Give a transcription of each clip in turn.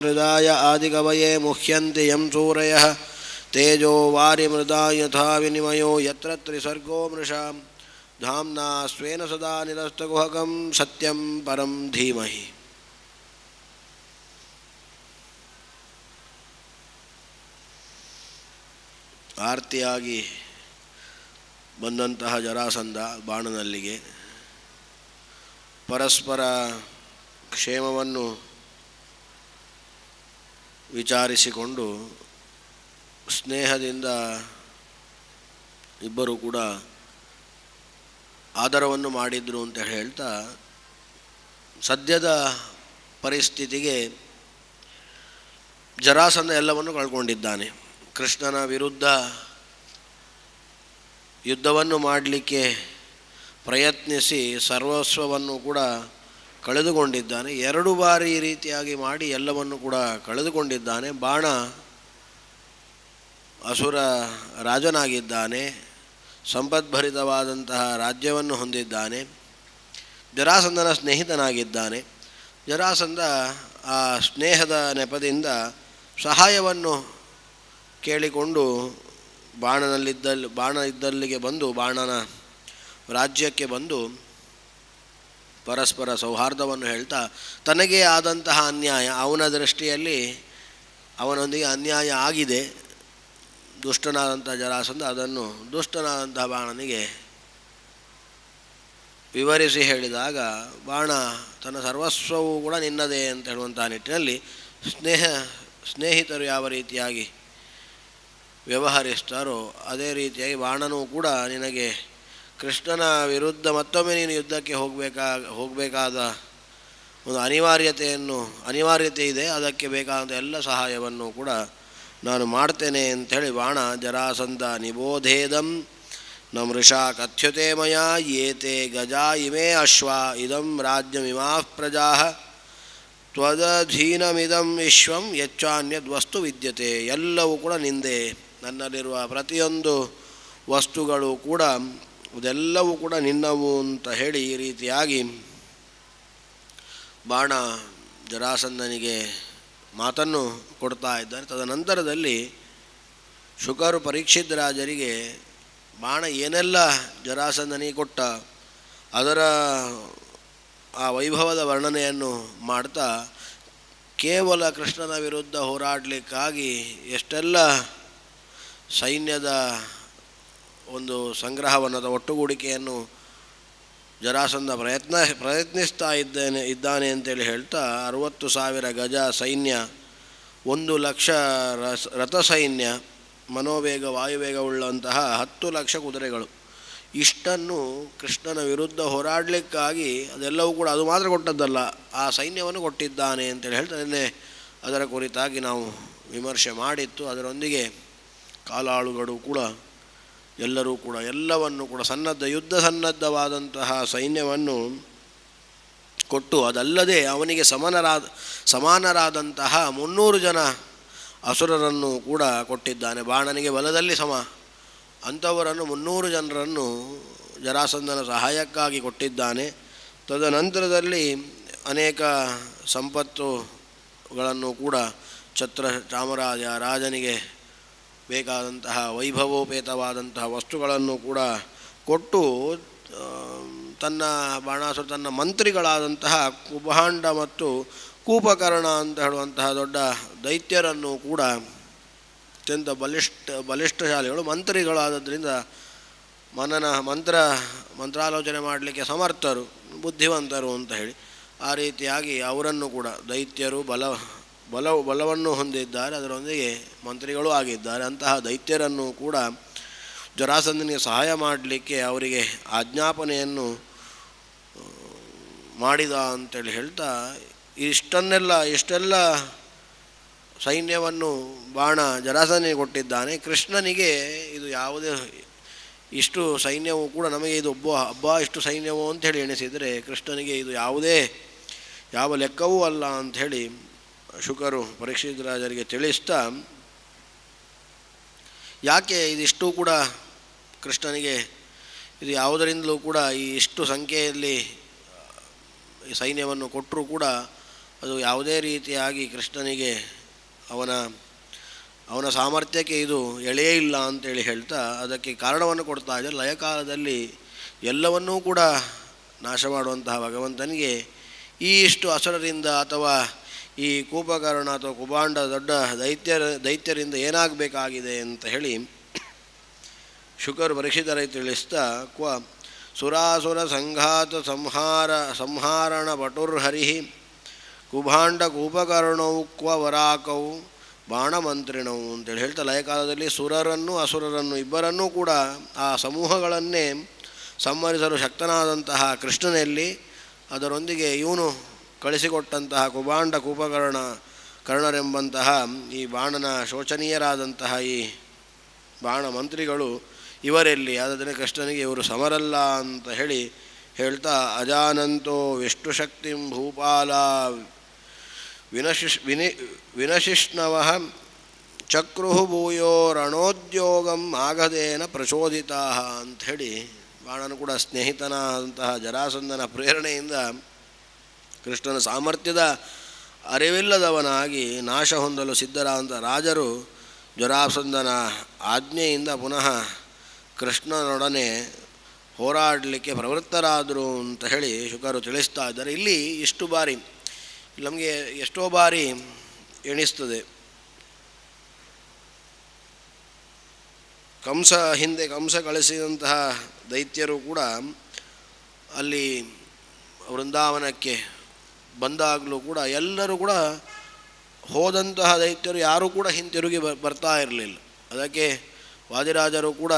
हृदाय आदिकवये मुह्यन्ति यं सूरयः तेजो वारिमृदा यथा विनिमयो यत्र त्रिसर्गो मृषां धाम्ना स्वेन सदा निरस्तकुहकं सत्यं परं धीमहि ಆರ್ತಿಯಾಗಿ ಬಂದಂತಹ ಜರಾಸಂಧ ಬಾಣನಲ್ಲಿಗೆ ಪರಸ್ಪರ ಕ್ಷೇಮವನ್ನು ವಿಚಾರಿಸಿಕೊಂಡು ಸ್ನೇಹದಿಂದ ಇಬ್ಬರು ಕೂಡ ಆದರವನ್ನು ಮಾಡಿದ್ರು ಅಂತ ಹೇಳ್ತಾ ಸದ್ಯದ ಪರಿಸ್ಥಿತಿಗೆ ಜರಾಸಂಧ ಎಲ್ಲವನ್ನು ಕಳ್ಕೊಂಡಿದ್ದಾನೆ. ಕೃಷ್ಣನ ವಿರುದ್ಧ ಯುದ್ಧವನ್ನು ಮಾಡಲಿಕ್ಕೆ ಪ್ರಯತ್ನಿಸಿ ಸರ್ವಸ್ವವನ್ನು ಕೂಡ ಕಳೆದುಕೊಂಡಿದ್ದಾನೆ. ಎರಡು ಬಾರಿ ಈ ರೀತಿಯಾಗಿ ಮಾಡಿ ಎಲ್ಲವನ್ನು ಕೂಡ ಕಳೆದುಕೊಂಡಿದ್ದಾನೆ. ಬಾಣ ಅಸುರ ರಾಜನಾಗಿದ್ದಾನೆ. ಸಂಪದ್ಭರಿತವಾದಂತಹ ರಾಜ್ಯವನ್ನು ಹೊಂದಿದ್ದಾನೆ. ಜರಾಸಂದನ ಸ್ನೇಹಿತನಾಗಿದ್ದಾನೆ. ಜರಾಸಂದ ಆ ಸ್ನೇಹದ ನೆಪದಿಂದ ಸಹಾಯವನ್ನು ಕೇಳಿಕೊಂಡು ಬಾಣನಲ್ಲಿದ್ದಲ್ಲಿ ಬಾಣ ಇದ್ದಲ್ಲಿಗೆ ಬಂದು ಬಾಣನ ರಾಜ್ಯಕ್ಕೆ ಬಂದು ಪರಸ್ಪರ ಸೌಹಾರ್ದವನ್ನು ಹೇಳ್ತಾ, ತನಗೇ ಆದಂತಹ ಅನ್ಯಾಯ, ಅವನ ದೃಷ್ಟಿಯಲ್ಲಿ ಅವನೊಂದಿಗೆ ಅನ್ಯಾಯ ಆಗಿದೆ. ದುಷ್ಟನಾದಂಥ ಜರಾಸಂಧ ಅದನ್ನು ದುಷ್ಟನಾದಂತಹ ಬಾಣನಿಗೆ ವಿವರಿಸಿ ಹೇಳಿದಾಗ, ಬಾಣ, ತನ್ನ ಸರ್ವಸ್ವವೂ ಕೂಡ ನಿನ್ನದೇ ಅಂತ ಹೇಳುವಂತಹ ನಿಟ್ಟಿನಲ್ಲಿ ಸ್ನೇಹ, ಸ್ನೇಹಿತರು ಯಾವ ರೀತಿಯಾಗಿ ವ್ಯವಹರಿಸ್ತಾರೋ, ಅದೇ ರೀತಿಯಾಗಿ ಬಾಣನೂ ಕೂಡ ನಿನಗೆ ಕೃಷ್ಣನ ವಿರುದ್ಧ ಮತ್ತೊಮ್ಮೆ ನೀನು ಯುದ್ಧಕ್ಕೆ ಹೋಗಬೇಕಾ, ಹೋಗಬೇಕಾದ ಒಂದು ಅನಿವಾರ್ಯತೆಯನ್ನು, ಅನಿವಾರ್ಯತೆ ಇದೆ, ಅದಕ್ಕೆ ಬೇಕಾದ ಎಲ್ಲ ಸಹಾಯವನ್ನು ಕೂಡ ನಾನು ಮಾಡ್ತೇನೆ ಅಂಥೇಳಿ ಬಾಣ. ಜರಾಸಂಧ ನಿಬೋಧೇದಂ ನ ಮೃಷಾ ಕಥ್ಯುತೆ ಮಯ, ಏತೆ ಗಜಾ ಇಮೇ ಅಶ್ವ, ಇದಂ ರಾಜ್ಯಮಿಮಾ ಪ್ರಜಾ, ತ್ವದಧೀನಮಿದಂ ವಿಶ್ವಂ ಯಚ್ಚಾನ್ಯದ್ ವಸ್ತು ವಿದ್ಯತೆ. ಎಲ್ಲವೂ ಕೂಡ ನಿಂದೆ ನನ್ನಲ್ಲಿರುವ ಪ್ರತಿಯೊಂದು ವಸ್ತುಗಳು ಕೂಡ ಅದೆಲ್ಲವೂ ಕೂಡ ನಿನ್ನವು ಅಂತ ಹೇಳಿ ಈ ರೀತಿಯಾಗಿ ಬಾಣ ಜರಾಸಂದನಿಗೆ ಮಾತನ್ನು ಕೊಡ್ತಾ ಇದ್ದಾರೆ. ತದನಂತರದಲ್ಲಿ ಶುಕರು ಪರೀಕ್ಷಿತ್ ರಾಜರಿಗೆ ಬಾಣ ಏನೆಲ್ಲ ಜರಾಸಂದನಿಗೆ ಕೊಟ್ಟ ಅದರ ಆ ವೈಭವದ ವರ್ಣನೆಯನ್ನು ಮಾಡ್ತಾ ಕೇವಲ ಕೃಷ್ಣನ ವಿರುದ್ಧ ಹೋರಾಡಲಿಕ್ಕಾಗಿ ಎಷ್ಟೆಲ್ಲ ಸೈನ್ಯದ ಒಂದು ಸಂಗ್ರಹವನ್ನು ಅಥವಾ ಒಟ್ಟುಗೂಡಿಕೆಯನ್ನು ಜರಾಸಂಧ ಪ್ರಯತ್ನ ಪ್ರಯತ್ನಿಸ್ತಾ ಇದ್ದೇನೆ, ಇದ್ದಾನೆ ಅಂತೇಳಿ ಹೇಳ್ತಾ ಅರುವತ್ತು ಸಾವಿರ ಗಜ ಸೈನ್ಯ, ಒಂದು ಲಕ್ಷ ರಸ ರಥ ಸೈನ್ಯ ಮನೋವೇಗ, ವಾಯುವೇಗವುಳ್ಳಂತಹ ಹತ್ತು ಲಕ್ಷ ಕುದುರೆಗಳು. ಇಷ್ಟನ್ನು ಕೃಷ್ಣನ ವಿರುದ್ಧ ಹೋರಾಡಲಿಕ್ಕಾಗಿ ಅದೆಲ್ಲವೂ ಕೂಡ ಅದು ಮಾತ್ರ ಕೊಟ್ಟದ್ದಲ್ಲ, ಆ ಸೈನ್ಯವನ್ನು ಕೊಟ್ಟಿದ್ದಾನೆ ಅಂತೇಳಿ ಹೇಳ್ತಾ ಅದರ ಕುರಿತಾಗಿ ನಾವು ವಿಮರ್ಶೆ ಮಾಡಿತ್ತು. ಅದರೊಂದಿಗೆ ಕಾಲಾಳುಗಳು ಕೂಡ ಎಲ್ಲರೂ ಕೂಡ, ಎಲ್ಲವನ್ನು ಕೂಡ ಸನ್ನದ್ಧ, ಯುದ್ಧ ಸನ್ನದ್ಧವಾದಂತಹ ಸೈನ್ಯವನ್ನು ಕೊಟ್ಟು ಅದಲ್ಲದೆ ಅವನಿಗೆ ಸಮನರಾದ, ಸಮಾನರಾದಂತಹ ಮುನ್ನೂರು ಜನ ಅಸುರರನ್ನು ಕೂಡ ಕೊಟ್ಟಿದ್ದಾನೆ. ಬಾಣನಿಗೆ ಬಲದಲ್ಲಿ ಸಮ. ಅಂಥವರನ್ನು ಮುನ್ನೂರು ಜನರನ್ನು ಜರಾಸಂಧನ ಸಹಾಯಕ್ಕಾಗಿ ಕೊಟ್ಟಿದ್ದಾನೆ. ತದನಂತರದಲ್ಲಿ ಅನೇಕ ಸಂಪತ್ತುಗಳನ್ನು ಕೂಡ ಛತ್ರ ಚಾಮರಾಜ ರಾಜನಿಗೆ ಬೇಕಾದಂತಹ ವೈಭವೋಪೇತವಾದಂತಹ ವಸ್ತುಗಳನ್ನು ಕೂಡ ಕೊಟ್ಟು ತನ್ನ ಬಾಣಾಸುರ ತನ್ನ ಮಂತ್ರಿಗಳಾದಂತಹ ಕುಭಾಂಡ ಮತ್ತು ಕೂಪಕರ್ಣ ಅಂತ ಹೇಳುವಂತಹ ದೊಡ್ಡ ದೈತ್ಯರನ್ನು ಕೂಡ ಅತ್ಯಂತ ಬಲಿಷ್ಠ, ಬಲಿಷ್ಠಶಾಲಿಗಳು, ಮಂತ್ರಿಗಳಾದದ್ರಿಂದ ಮನನ ಮಂತ್ರ, ಮಂತ್ರಾಲೋಚನೆ ಮಾಡಲಿಕ್ಕೆ ಸಮರ್ಥರು, ಬುದ್ಧಿವಂತರು ಅಂತ ಹೇಳಿ ಆ ರೀತಿಯಾಗಿ ಅವರನ್ನು ಕೂಡ ದೈತ್ಯರು, ಬಲ ಬಲ, ಬಲವನ್ನು ಹೊಂದಿದ್ದಾರೆ ಅದರೊಂದಿಗೆ ಮಂತ್ರಿಗಳು ಆಗಿದ್ದಾರೆ. ಅಂತಹ ದೈತ್ಯರನ್ನು ಕೂಡ ಜರಾಸಂದನಿಗೆ ಸಹಾಯ ಮಾಡಲಿಕ್ಕೆ ಅವರಿಗೆ ಆಜ್ಞಾಪನೆಯನ್ನು ಮಾಡಿದ ಅಂತೇಳಿ ಹೇಳ್ತಾ, ಇಷ್ಟನ್ನೆಲ್ಲ, ಇಷ್ಟೆಲ್ಲ ಸೈನ್ಯವನ್ನು ಬಾಣ ಜರಾಸನಿಗೆ ಕೊಟ್ಟಿದ್ದಾನೆ. ಕೃಷ್ಣನಿಗೆ ಇದು ಯಾವುದೇ ಇಷ್ಟು ಸೈನ್ಯವು ಕೂಡ ನಮಗೆ ಇದು ಒಬ್ಬ ಹಬ್ಬ ಇಷ್ಟು ಸೈನ್ಯವು ಹೇಳಿ ಎಣಿಸಿದರೆ ಕೃಷ್ಣನಿಗೆ ಇದು ಯಾವುದೇ, ಯಾವ ಲೆಕ್ಕವೂ ಅಲ್ಲ ಅಂಥೇಳಿ ಶುಕರು ಪರೀಕ್ಷಿತ ರಾಜರಿಗೆ ತಿಳಿಸ್ತಾ, ಯಾಕೆ ಇದಿಷ್ಟು ಕೂಡ ಕೃಷ್ಣನಿಗೆ, ಇದು ಯಾವುದರಿಂದಲೂ ಕೂಡ ಈ ಇಷ್ಟು ಸಂಖ್ಯೆಯಲ್ಲಿ ಸೈನ್ಯವನ್ನು ಕೊಟ್ಟರೂ ಕೂಡ ಅದು ಯಾವುದೇ ರೀತಿಯಾಗಿ ಕೃಷ್ಣನಿಗೆ ಅವನ ಅವನ ಸಾಮರ್ಥ್ಯಕ್ಕೆ ಇದು ಎಳೆಯೇ ಇಲ್ಲ ಅಂತೇಳಿ ಹೇಳ್ತಾ, ಅದಕ್ಕೆ ಕಾರಣವನ್ನು ಕೊಡ್ತಾ ಇದ್ದಾರೆ. ಲಯಕಾಲದಲ್ಲಿ ಎಲ್ಲವನ್ನೂ ಕೂಡ ನಾಶ ಮಾಡುವಂತಹ ಭಗವಂತನಿಗೆ ಈ ಇಷ್ಟು ಅಸುರರಿಂದ ಅಥವಾ ಈ ಕೂಪಕರ್ಣ ಅಥವಾ ಕುಬಾಂಡ ದೊಡ್ಡ ದೈತ್ಯರ ದೈತ್ಯರಿಂದ ಏನಾಗಬೇಕಾಗಿದೆ ಅಂತ ಹೇಳಿ ಶುಕರ್ ಪರೀಕ್ಷಿತರೈ ತಿಳಿಸ್ತಾ, ಕ್ವ ಸುರಾಸುರ ಸಂಘಾತ ಸಂಹಾರ ಸಂಹಾರಣ ಪಟುರ್ಹರಿ ಕುಭಾಂಡ ಕೂಪಕರ್ಣವು ಕ್ವ ವರಾಕವು ಬಾಣಮಂತ್ರಿಣವು ಅಂತೇಳಿ ಹೇಳ್ತಾ, ಲಯಕಾಲದಲ್ಲಿ ಸುರರನ್ನು ಅಸುರರನ್ನು ಇಬ್ಬರನ್ನೂ ಕೂಡ ಆ ಸಮೂಹಗಳನ್ನೇ ಸಂಹರಿಸಲು ಶಕ್ತನಾದಂತಹ ಕೃಷ್ಣನಲ್ಲಿ ಅದರೊಂದಿಗೆ ಇವನು ಕಳಿಸಿಕೊಟ್ಟಂತಹ ಕುಬಾಂಡ ಕೂಪಕರ್ಣ ಕರ್ಣರೆಂಬಂತಹ ಈ ಬಾಣನ ಶೋಚನೀಯರಾದಂತಹ ಈ ಬಾಣ ಮಂತ್ರಿಗಳು ಇವರೆಲ್ಲಿ? ಆದ್ದರಿಂದ ಕೃಷ್ಣನಿಗೆ ಇವರು ಸಮರಲ್ಲ ಅಂತ ಹೇಳಿ ಹೇಳ್ತಾ, ಅಜಾನಂತೋ ವಿಷ್ಣು ಶಕ್ತಿಂ ಭೂಪಾಲ ವಿನಶಿಶ್ ವಿನಿ, ವಿನಶಿಷ್ಣವ ಚಕ್ರು ಭೂಯೋ ರಣೋದ್ಯೋಗಂ ಆಗದೇನ ಪ್ರಚೋದಿತಾ ಅಂಥೇಳಿ ಬಾಣನು ಕೂಡ ಸ್ನೇಹಿತನಾದಂತಹ ಜರಾಸಂದನ ಪ್ರೇರಣೆಯಿಂದ ಕೃಷ್ಣನ ಸಾಮರ್ಥ್ಯದ ಅರಿವಿಲ್ಲದವನಾಗಿ ನಾಶ ಹೊಂದಲು ಸಿದ್ಧರಾದಂಥ ರಾಜರು ಜ್ವರಾಸಂದನ ಆಜ್ಞೆಯಿಂದ ಪುನಃ ಕೃಷ್ಣನೊಡನೆ ಹೋರಾಡಲಿಕ್ಕೆ ಪ್ರವೃತ್ತರಾದರು ಅಂತ ಹೇಳಿ ಶುಕರು ತಿಳಿಸ್ತಾ ಇದ್ದಾರೆ. ಇಲ್ಲಿ ಇಷ್ಟು ಬಾರಿ ನಮಗೆ ಎಷ್ಟೋ ಬಾರಿ ಎಣಿಸ್ತದೆ. ಕಂಸ ಹಿಂದೆ ಕಂಸ ಕಳಿಸಿದಂತಹ ದೈತ್ಯರು ಕೂಡ ಅಲ್ಲಿ ವೃಂದಾವನಕ್ಕೆ ಬಂದಾಗಲೂ ಕೂಡ ಎಲ್ಲರೂ ಕೂಡ ಹೋದಂತಹ ದೈತ್ಯರು ಯಾರೂ ಕೂಡ ಹಿಂತಿರುಗಿ ಬರ್ತಾ ಇರಲಿಲ್ಲ. ಅದಕ್ಕೆ ವಾದಿರಾಜರು ಕೂಡ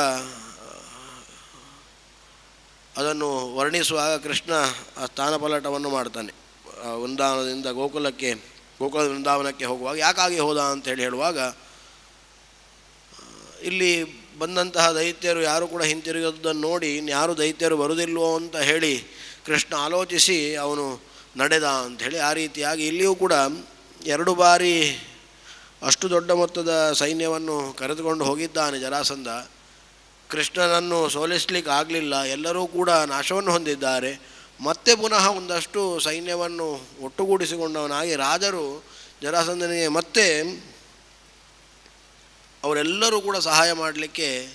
ಅದನ್ನು ವರ್ಣಿಸುವಾಗ ಕೃಷ್ಣ ಆ ಸ್ಥಾನಪಲ್ಲಟವನ್ನು ಮಾಡ್ತಾನೆ. ವೃಂದಾವನದಿಂದ ಗೋಕುಲಕ್ಕೆ ಗೋಕುಲ ವೃಂದಾವನಕ್ಕೆ ಹೋಗುವಾಗ ಯಾಕಾಗಿ ಹೋದ ಅಂತೇಳಿ ಹೇಳುವಾಗ ಇಲ್ಲಿ ಬಂದಂತಹ ದೈತ್ಯರು ಯಾರು ಕೂಡ ಹಿಂತಿರುಗೋದನ್ನು ನೋಡಿ ಇನ್ಯಾರು ದೈತ್ಯರು ಬರುವುದಿಲ್ವೋ ಅಂತ ಹೇಳಿ ಕೃಷ್ಣ ಆಲೋಚಿಸಿ ಅವನು ನಡೆದ ಅಂಥೇಳಿ ಆ ರೀತಿಯಾಗಿ ಇಲ್ಲಿಯೂ ಕೂಡ ಎರಡು ಬಾರಿ ಅಷ್ಟು ದೊಡ್ಡ ಮೊತ್ತದ ಸೈನ್ಯವನ್ನು ಕರೆದುಕೊಂಡು ಹೋಗಿದ್ದಾನೆ ಜರಾಸಂದ ಕೃಷ್ಣನನ್ನು ಸೋಲಿಸ್ಲಿಕ್ಕೆ ಆಗಲಿಲ್ಲ. ಎಲ್ಲರೂ ಕೂಡ ನಾಶವನ್ನು ಹೊಂದಿದ್ದಾರೆ. ಮತ್ತೆ ಪುನಃ ಒಂದಷ್ಟು ಸೈನ್ಯವನ್ನು ಒಟ್ಟುಗೂಡಿಸಿಕೊಂಡವನಾಗಿ ರಾಜರು ಜರಾಸಂಧನಿಗೆ ಮತ್ತೆ ಅವರೆಲ್ಲರೂ ಕೂಡ ಸಹಾಯ ಮಾಡಲಿಕ್ಕೆ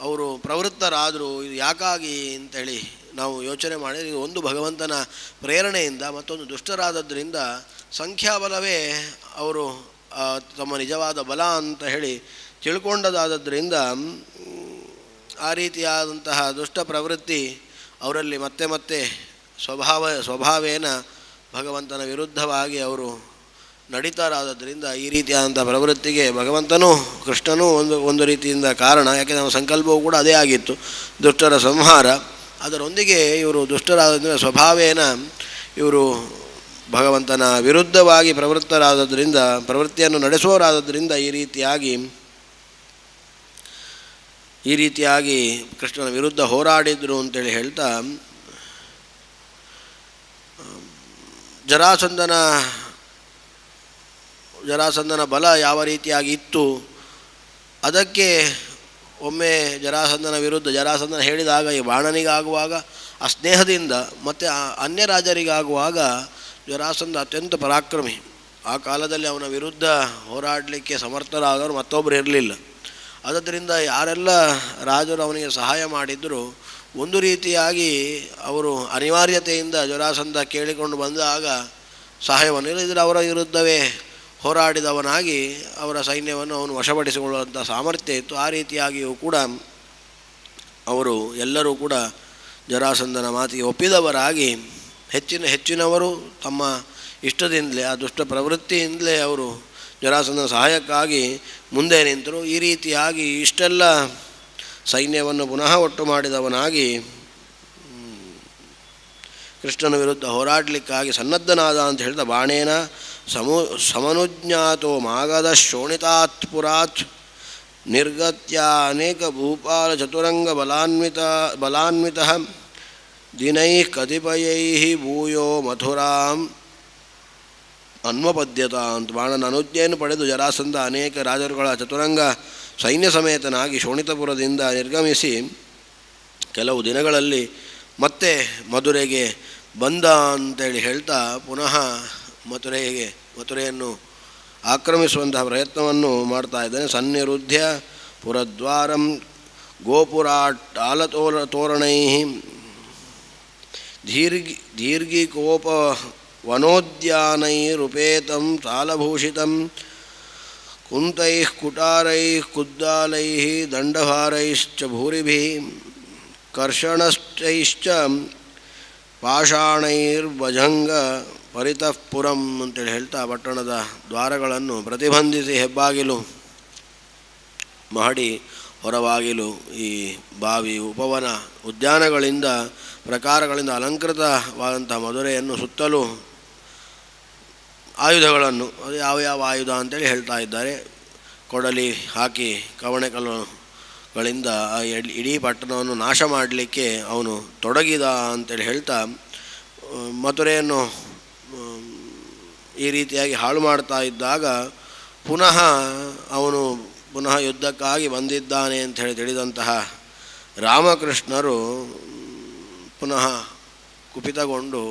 ಅವರು ಪ್ರವೃತ್ತರಾದರು. ಇದು ಯಾಕಾಗಿ ಅಂತೇಳಿ ನಾವು ಯೋಚನೆ ಮಾಡಿದರೆ ಒಂದು ಭಗವಂತನ ಪ್ರೇರಣೆಯಿಂದ ಮತ್ತೊಂದು ದುಷ್ಟರಾದದ್ದರಿಂದ ಸಂಖ್ಯಾಬಲವೇ ಅವರು ತಮ್ಮ ನಿಜವಾದ ಬಲ ಅಂತ ಹೇಳಿ ತಿಳ್ಕೊಂಡದಾದದ್ರಿಂದ, ಆ ರೀತಿಯಾದಂತಹ ದುಷ್ಟ ಪ್ರವೃತ್ತಿ ಅವರಲ್ಲಿ ಮತ್ತೆ ಮತ್ತೆ ಸ್ವಭಾವ, ಸ್ವಭಾವೇನ ಭಗವಂತನ ವಿರುದ್ಧವಾಗಿ ಅವರು ನಡೀತಾರಾದದ್ರಿಂದ ಈ ರೀತಿಯಾದಂಥ ಪ್ರವೃತ್ತಿಗೆ ಭಗವಂತನೂ ಕೃಷ್ಣನೂ ಒಂದು ಒಂದು ರೀತಿಯಿಂದ ಕಾರಣ. ಯಾಕೆ ನಮ್ಮ ಸಂಕಲ್ಪವೂ ಕೂಡ ಅದೇ ಆಗಿತ್ತು. ದುಷ್ಟರ ಸಂಹಾರ. ಅದರೊಂದಿಗೆ ಇವರು ದುಷ್ಟರಾದ ಸ್ವಭಾವೇನ ಇವರು ಭಗವಂತನ ವಿರುದ್ಧವಾಗಿ ಪ್ರವೃತ್ತರಾದದ್ರಿಂದ, ಪ್ರವೃತ್ತಿಯನ್ನು ನಡೆಸೋರಾದದ್ರಿಂದ ಈ ರೀತಿಯಾಗಿ ಈ ರೀತಿಯಾಗಿ ಕೃಷ್ಣನ ವಿರುದ್ಧ ಹೋರಾಡಿದರು ಅಂತೇಳಿ ಹೇಳ್ತಾ ಜರಾಸಂದನ ಜರಾಸಂದನ ಬಲ ಯಾವ ರೀತಿಯಾಗಿ ಇತ್ತು, ಅದಕ್ಕೆ ಒಮ್ಮೆ ಜರಾಸಂದನ ವಿರುದ್ಧ ಜರಾಸಂದನ ಹೇಳಿದಾಗ, ಈ ಬಾಣನಿಗಾಗುವಾಗ, ಆ ಸ್ನೇಹದಿಂದ ಮತ್ತು ಆ ಅನ್ಯ ರಾಜರಿಗಾಗುವಾಗ ಜರಾಸಂದ ಅತ್ಯಂತ ಪರಾಕ್ರಮಿ. ಆ ಕಾಲದಲ್ಲಿ ಅವನ ವಿರುದ್ಧ ಹೋರಾಡಲಿಕ್ಕೆ ಸಮರ್ಥರಾದವರು ಮತ್ತೊಬ್ಬರು ಇರಲಿಲ್ಲ. ಆದ್ದರಿಂದ ಯಾರೆಲ್ಲ ರಾಜರು ಅವನಿಗೆ ಸಹಾಯ ಮಾಡಿದ್ದರು ಒಂದು ರೀತಿಯಾಗಿ ಅವರು ಅನಿವಾರ್ಯತೆಯಿಂದ ಜರಾಸಂಧ ಕೇಳಿಕೊಂಡು ಬಂದಾಗ ಸಹಾಯವನ್ನು ಇಲ್ಲದಿದ್ದರೆ ಅವರ ವಿರುದ್ಧವೇ ಹೋರಾಡಿದವನಾಗಿ ಅವರ ಸೈನ್ಯವನ್ನು ಅವನು ವಶಪಡಿಸಿಕೊಳ್ಳುವಂಥ ಸಾಮರ್ಥ್ಯ ಇತ್ತು. ಆ ರೀತಿಯಾಗಿಯೂ ಕೂಡ ಅವರು ಎಲ್ಲರೂ ಕೂಡ ಜರಾಸಂದನ ಮಾತಿಗೆ ಒಪ್ಪಿದವರಾಗಿ ಹೆಚ್ಚಿನ ಹೆಚ್ಚಿನವರು ತಮ್ಮ ಇಷ್ಟದಿಂದಲೇ, ಆ ದುಷ್ಟ ಪ್ರವೃತ್ತಿಯಿಂದಲೇ ಅವರು ಜರಾಸಂದನ ಸಹಾಯಕ್ಕಾಗಿ ಮುಂದೆ ನಿಂತರು. ಈ ರೀತಿಯಾಗಿ ಇಷ್ಟೆಲ್ಲ ಸೈನ್ಯವನ್ನು ಪುನಃ ಒಟ್ಟು ಮಾಡಿದವನಾಗಿ ಕೃಷ್ಣನ ವಿರುದ್ಧ ಹೋರಾಡಲಿಕ್ಕಾಗಿ ಸನ್ನದ್ಧನಾದ ಅಂತ ಹೇಳಿದ ಬಾಣೇನ ಸಮು ಸಮನುಜ್ಞಾತೋ ಮಾಗದ ಶೋಣಿತಾತ್ ಪುರಾತ್ ನಿರ್ಗತ್ಯ ಅನೇಕ ಭೂಪಾಲ ಚತುರಂಗ ಬಲಾನ್ವಿತ ಬಲಾನ್ವಿತ ದಿನೈ ಕತಿಪಯೈ ಭೂಯೋ ಮಥುರಾಂ ಅನ್ವಪದ್ಯತ ಅಂತ ಬಾಣನ ಅನುಜ್ಞೆಯನ್ನು ಪಡೆದು ಜರಾಸಂಧ ಅನೇಕ ರಾಜರುಗಳ ಚತುರಂಗ ಸೈನ್ಯ ಸಮೇತನಾಗಿ ಶೋಣಿತಪುರದಿಂದ ನಿರ್ಗಮಿಸಿ ಕೆಲವು ದಿನಗಳಲ್ಲಿ ಮತ್ತೆ ಮಧುರೆಗೆ ಬಂದ ಅಂತೇಳಿ ಹೇಳ್ತಾ ಪುನಃ ಮಥುರೆಗೆ ಮಥುರೆಯನ್ನು ಆಕ್ರಮಿಸುವಂತಹ ಪ್ರಯತ್ನವನ್ನು ಮಾಡ್ತಾ ಇದ್ದಾನೆ ಸನ್ನಿರುದ್ಧ ಪುರದ್ವಾರಂ ಗೋಪುರಾಟಾಲತೋರ ತೋರಣೈ ದೀರ್ಘಿ ದೀರ್ಘಿಕೋಪ ವನೋದ್ಯಾನೈರುಪೇತಂ ತಾಲಭೂಷಿತಂ ಕುಂತೈಃ ಕುಟಾರೈಃ ಕುದ್ದಾಲೈಃ ದಂಡಭಾರೈಶ್ಚ ಭೂರಿಭಿः ಕರ್ಷಣಶ್ಚೈಶ್ಚ ಪಾಷಾಣೈರ್ಭಜಂಗ ಪರಿತಃ ಪುರಂ ಅಂತೇಳಿ ಹೇಳ್ತಾ ಪಟ್ಟಣದ ದ್ವಾರಗಳನ್ನು ಪ್ರತಿಬಂಧಿಸಿ ಹೆಬ್ಬಾಗಿಲು ಮಹಡಿ ಹೊರವಾಗಿಲು ಈ ಬಾವಿ ಉಪವನ ಉದ್ಯಾನಗಳಿಂದ ಪ್ರಕಾರಗಳಿಂದ ಅಲಂಕೃತವಾದಂಥ ಮಧುರೆಯನ್ನು ಸುತ್ತಲೂ ಆಯುಧಗಳನ್ನು, ಅದು ಯಾವ ಯಾವ ಆಯುಧ ಅಂತೇಳಿ ಹೇಳ್ತಾ ಇದ್ದಾರೆ. ಕೊಡಲಿ ಹಾಕಿ ಕವಣೆಕಲ್ಲುಗಳಿಂದ ಇಡೀ ಪಟ್ಟಣವನ್ನು ನಾಶ ಮಾಡಲಿಕ್ಕೆ ಅವನು ತೊಡಗಿದ ಅಂತೇಳಿ ಹೇಳ್ತಾ ಮಧುರೆಯನ್ನು ಈ ರೀತಿಯಾಗಿ ಹಾಳು ಮಾಡ್ತಾ ಇದ್ದಾಗ ಪುನಃ ಅವನು ಪುನಃ ಯುದ್ಧಕ್ಕಾಗಿ ಬಂದಿದ್ದಾನೆ ಅಂತ ಹೇಳಿ ತಿಳಿದಂತಹ ರಾಮಕೃಷ್ಣರು ಪುನಃ ಕುಪಿತಗೊಂಡು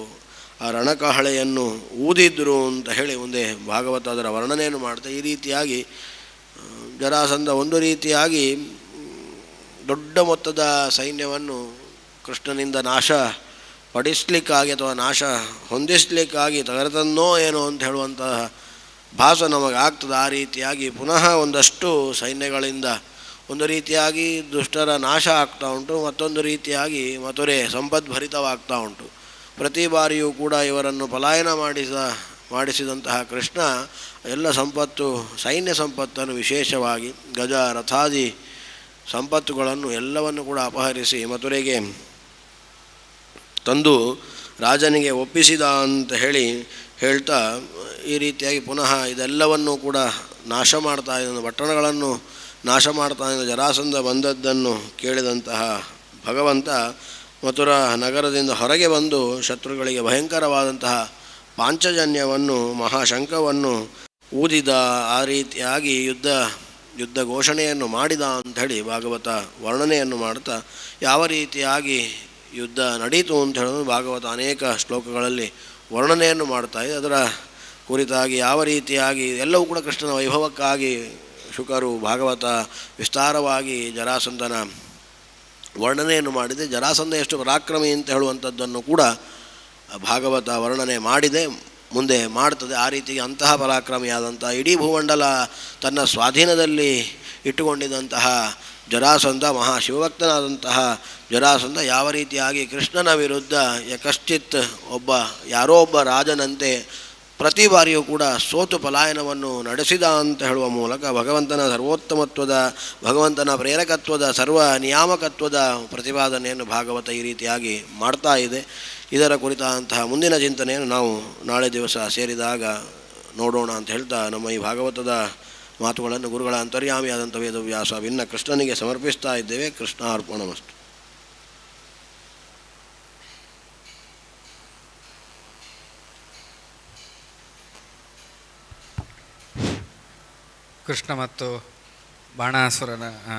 ಆ ರಣಕಹಳೆಯನ್ನು ಊದಿದ್ರು ಅಂತ ಹೇಳಿ ಮುಂದೆ ಭಾಗವತ ಅದರ ವರ್ಣನೆಯನ್ನು ಮಾಡ್ತಾ ಈ ರೀತಿಯಾಗಿ ಜರಾಸಂಧ ಒಂದು ರೀತಿಯಾಗಿ ದೊಡ್ಡ ಮೊತ್ತದ ಸೈನ್ಯವನ್ನು ಕೃಷ್ಣನಿಂದ ನಾಶ ಪಡಿಸ್ಲಿಕ್ಕಾಗಿ ಅಥವಾ ನಾಶ ಹೊಂದಿಸ್ಲಿಕ್ಕಾಗಿ ತಗರತನ್ನೋ ಏನೋ ಅಂತ ಹೇಳುವಂತಹ ಭಾಸ ನಮಗೆ ಆಗ್ತದೆ ಆ ರೀತಿಯಾಗಿ ಪುನಃ ಒಂದಷ್ಟು ಸೈನ್ಯಗಳಿಂದ ಒಂದು ರೀತಿಯಾಗಿ ದುಷ್ಟರ ನಾಶ ಆಗ್ತಾ ಉಂಟು, ಮತ್ತೊಂದು ರೀತಿಯಾಗಿ ಮಥುರೆ ಸಂಪದ್ಭರಿತವಾಗ್ತಾ ಉಂಟು. ಪ್ರತಿ ಬಾರಿಯೂ ಕೂಡ ಇವರನ್ನು ಪಲಾಯನ ಮಾಡಿದ ಮಾಡಿಸಿದಂತಹ ಕೃಷ್ಣ ಎಲ್ಲ ಸಂಪತ್ತು, ಸೈನ್ಯ ಸಂಪತ್ತನ್ನು ವಿಶೇಷವಾಗಿ ಗಜ ರಥಾದಿ ಸಂಪತ್ತುಗಳನ್ನು ಎಲ್ಲವನ್ನು ಕೂಡ ಅಪಹರಿಸಿ ಮಥುರೆಗೆ ತಂದು ರಾಜನಿಗೆ ಒಪ್ಪಿಸಿದ ಅಂತ ಹೇಳಿ ಹೇಳ್ತಾ, ಈ ರೀತಿಯಾಗಿ ಪುನಃ ಇದೆಲ್ಲವನ್ನು ಕೂಡ ನಾಶ ಮಾಡ್ತಾ ಇದ್ದ, ಪಟ್ಟಣಗಳನ್ನು ನಾಶ ಮಾಡ್ತಾ ಇದ್ದ ಜರಾಸಂಧ ಬಂದದ್ದನ್ನು ಕೇಳಿದಂತಹ ಭಗವಂತ ಮಥುರಾ ನಗರದಿಂದ ಹೊರಗೆ ಬಂದು ಶತ್ರುಗಳಿಗೆ ಭಯಂಕರವಾದಂತಹ ಪಾಂಚಜನ್ಯವನ್ನು ಮಹಾಶಂಕವನ್ನು ಊದಿದ, ಆ ರೀತಿಯಾಗಿ ಯುದ್ಧ ಯುದ್ಧ ಘೋಷಣೆಯನ್ನು ಮಾಡಿದ ಅಂಥೇಳಿ ಭಾಗವತ ವರ್ಣನೆಯನ್ನು ಮಾಡ್ತಾ, ಯಾವ ರೀತಿಯಾಗಿ ಯುದ್ಧ ನಡೀತು ಅಂತ ಹೇಳೋದು ಭಾಗವತ ಅನೇಕ ಶ್ಲೋಕಗಳಲ್ಲಿ ವರ್ಣನೆಯನ್ನು ಮಾಡ್ತಾ ಇದೆ. ಅದರ ಕುರಿತಾಗಿ ಯಾವ ರೀತಿಯಾಗಿ ಎಲ್ಲವೂ ಕೂಡ ಕೃಷ್ಣನ ವೈಭವಕ್ಕಾಗಿ ಶುಕರು ಭಾಗವತ ವಿಸ್ತಾರವಾಗಿ ಜರಾಸಂಧನ ವರ್ಣನೆಯನ್ನು ಮಾಡಿದೆ. ಜರಾಸಂಧ ಎಷ್ಟು ಪರಾಕ್ರಮಿ ಅಂತ ಹೇಳುವಂಥದ್ದನ್ನು ಕೂಡ ಭಾಗವತ ವರ್ಣನೆ ಮಾಡಿದೆ, ಮುಂದೆ ಮಾಡ್ತದೆ. ಆ ರೀತಿ ಅಂತಹ ಪರಾಕ್ರಮಿಯಾದಂಥ ಇಡೀ ಭೂಮಂಡಲ ತನ್ನ ಸ್ವಾಧೀನದಲ್ಲಿ ಇಟ್ಟುಕೊಂಡಿದ್ದಂತಹ ಜರಾಸಂಧ ಮಹಾಶಿವಭಕ್ತನಾದಂತಹ ಜರಾಸಂಧ ಯಾವ ರೀತಿಯಾಗಿ ಕೃಷ್ಣನ ವಿರುದ್ಧ ಯಕಶ್ಚಿತ್ ಒಬ್ಬ ಯಾರೋ ಒಬ್ಬ ರಾಜನಂತೆ ಪ್ರತಿ ಬಾರಿಯೂ ಕೂಡ ಸೋತು ಪಲಾಯನವನ್ನು ನಡೆಸಿದ ಅಂತ ಹೇಳುವ ಮೂಲಕ ಭಗವಂತನ ಸರ್ವೋತ್ತಮತ್ವದ, ಭಗವಂತನ ಪ್ರೇರಕತ್ವದ, ಸರ್ವ ನಿಯಾಮಕತ್ವದ ಪ್ರತಿಪಾದನೆಯನ್ನು ಭಾಗವತ ಈ ರೀತಿಯಾಗಿ ಮಾಡ್ತಾ ಇದೆ. ಇದರ ಕುರಿತಾದಂತಹ ಮುಂದಿನ ಚಿಂತನೆಯನ್ನು ನಾವು ನಾಳೆ ದಿವಸ ಸೇರಿದಾಗ ನೋಡೋಣ ಅಂತ ಹೇಳ್ತಾ ನಮ್ಮ ಈ ಭಾಗವತದ ಮಾತುಗಳನ್ನು ಗುರುಗಳ ಅಂತರ್ಯಾಮಿಯಾದಂಥ ವೇದವ್ಯಾಸ ಭಿನ್ನ ಕೃಷ್ಣನಿಗೆ ಸಮರ್ಪಿಸ್ತಾ ಇದ್ದೇವೆ. ಕೃಷ್ಣ ಅರ್ಪಣಮಸ್ತು. ಕೃಷ್ಣ ಮತ್ತು ಬಾಣಾಸುರನ